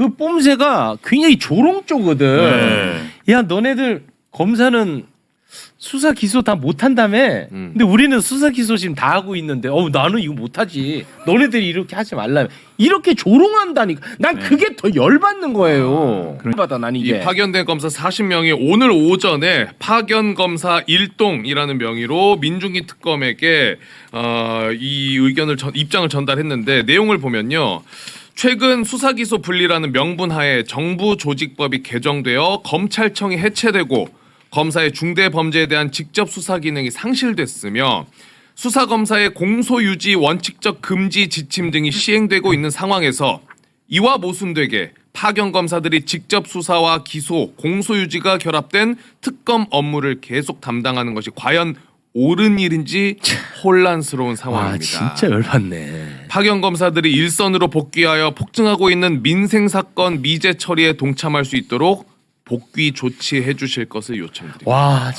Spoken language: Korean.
그 뽐새가 굉장히 조롱조거든. 네. 야 너네들 검사는 수사 기소 다 못한다며. 음. 근데 우리는 수사 기소 지금 다 하고 있는데 어 나는 이거 못하지. 너네들이 이렇게 하지 말라. 이렇게 조롱한다니까. 난 그게 더 열받는 거예요. 받아 난 이 이게. 파견된 검사 40명이 오늘 오전에 파견 검사 일동이라는 명의로 민중기 특검에게 어, 이 의견을 전, 입장을 전달했는데 내용을 보면요. 최근 수사기소 분리라는 명분 하에 정부 조직법이 개정되어 검찰청이 해체되고 검사의 중대 범죄에 대한 직접 수사 기능이 상실됐으며 수사 검사의 공소 유지 원칙적 금지 지침 등이 시행되고 있는 상황에서 이와 모순되게 파견 검사들이 직접 수사와 기소, 공소 유지가 결합된 특검 업무를 계속 담당하는 것이 과연 옳은 일인지 혼란스러운 와 상황입니다. 아, 진짜 열받네. 파견 검사들이 일선으로 복귀하여 폭증하고 있는 민생 사건 미제 처리에 동참할 수 있도록 복귀 조치해 주실 것을 요청드립니다. 와